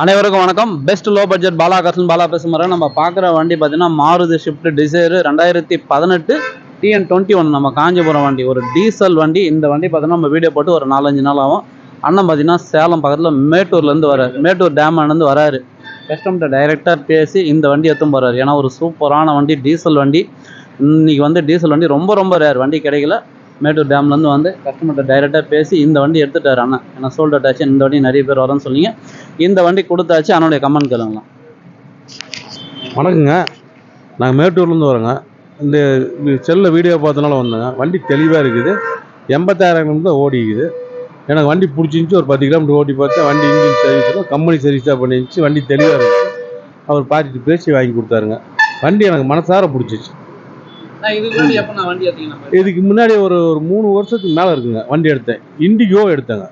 அனைவருக்கும் வணக்கம். Best low budget Bala கசன் பாலா பேசுகிறேன் நம்ம பார்க்குற வண்டி பார்த்தீங்கன்னா மாருதி ஷிஃப்ட் டிசைர் ரெண்டாயிரத்தி பதினெட்டு டிஎன் டுவெண்ட்டி ஒன் நம்ம காஞ்சிபுரம் வண்டி. ஒரு டீசல் வண்டி. இந்த வண்டி பார்த்தீங்கன்னா நம்ம வீடியோ போட்டு ஒரு நாலஞ்சு நாள் ஆகும். அண்ணன் பார்த்தீங்கன்னா சேலம் பக்கத்தில் மேட்டூர்லேருந்து வராரு. மேட்டூர் டேம்லேருந்து வராரு. கஸ்டமர்கிட்ட டைரெக்டாக பேசி இந்த வண்டி எத்தும் போகிறாரு ஏன்னா ஒரு சூப்பரான வண்டி டீசல் வண்டி. இன்றைக்கி வந்து டீசல் வண்டி ரொம்ப ரொம்ப ரேர் வண்டி கிடைக்கல. மேட்டூர் டேம்லேருந்து வந்து கஸ்டமர்கிட்ட டைரெக்டாக பேசி இந்த வண்டி எடுத்துட்டார் அண்ணன் ஏன்னா சோல்ட் ஆச்சு இந்த வண்டி நிறைய பேர் வரேன்னு சொன்னீங்க. இந்த வண்டி கொடுத்தாச்சு அவனுடைய கமெண்ட் கேளுங்களா வணக்கங்க. நாங்கள் மேட்டூர்லேருந்து வரோங்க. இந்த செல்லில் வீடியோ பார்த்தனால வந்தேங்க. வண்டி தெளிவாக இருக்குது. எண்பத்தாயிரம் கிலோமீட்டர் தான் ஓடிக்குது. எனக்கு வண்டி பிடிச்சிருந்துச்சி. ஒரு பத்து கிலோமீட்டர் ஓட்டி பார்த்தா வண்டி இன்ஜின் சர்வீஸ் கம்பெனி சர்வீஸ் தான் பண்ணிருந்துச்சு. வண்டி தெளிவாக இருக்குது. அவர் பார்த்துட்டு பேசி வாங்கி கொடுத்தாருங்க. வண்டி எனக்கு மனசார பிடிச்சிச்சு இதுக்கு முன்னாடி ஒரு ஒரு மூணு வருஷத்துக்கு மேலே இருக்குங்க. வண்டி எடுத்தேன். இண்டிகோ எடுத்தேங்க.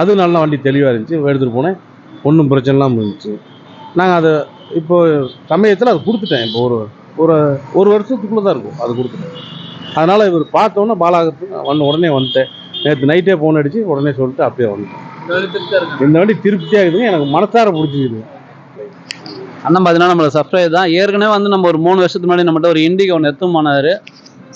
அது நல்ல வண்டி தெளிவாக இருந்துச்சு. எடுத்துகிட்டு போனேன். ஒன்றும் பிரச்சனை இல்லாமல் இருந்துச்சு. நாங்கள் அதை இப்போ சமயத்தில் அது கொடுத்துட்டேன். இப்போ ஒரு ஒரு ஒரு வருஷத்துக்குள்ளே தான் இருக்கும். அது கொடுத்துட்டேன். அதனால் இவர் பார்த்தோன்னே பாலாகத்துக்கு வந்து உடனே வந்துட்டேன். நேற்று நைட்டே ஃபோன் அடித்து உடனே சொல்லிட்டு அப்படியே வந்துட்டேன். இந்த வண்டி திருப்தியாக இருக்குதுங்க. எனக்கு மனசார பிடிச்சிக்குது. அண்ணன் பார்த்தீங்கன்னா நம்மளோட சப்ஸ்கிரைப் தான். ஏற்கனவே வந்து நம்ம ஒரு மூணு வருஷத்துக்கு முன்னாடி நம்மகிட்ட ஒரு இண்டிகா ஒன்று எடுத்து போனாரு.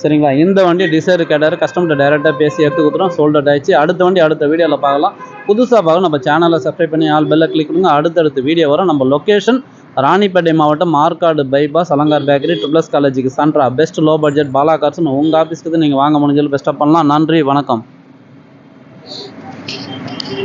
சரிங்களா? இந்த வண்டி டிசைர் கேட்டார். கஸ்டமர்கிட்ட டேரெக்டாக பேசி எடுத்து கொடுத்துறோம் சோல்டட் ஆயிடுச்சு. அடுத்த வண்டி அடுத்த வீடியோவில் பார்க்கலாம். புதுசாக பார்க்க நம்ம சேனலை சப்ஸ்கிரைப் பண்ணி ஆல் பெல்ல கிளிக் பண்ணுங்க அடுத்தடுத்த வீடியோ வரும். நம்ம லொக்கேஷன் ராணிப்பேட்டை மாவட்டம் Markadu bypass Alankar bakery triples காலேஜுக்கு சென்ட்ரா பெஸ்ட் லோ பட்ஜெட் பாலா கார்ஸ்னு உங்கள் ஆஃபீஸ்க்கு நீங்கள் வாங்க முடிஞ்சது பெஸ்ட்டாக பண்ணலாம். நன்றி. வணக்கம்.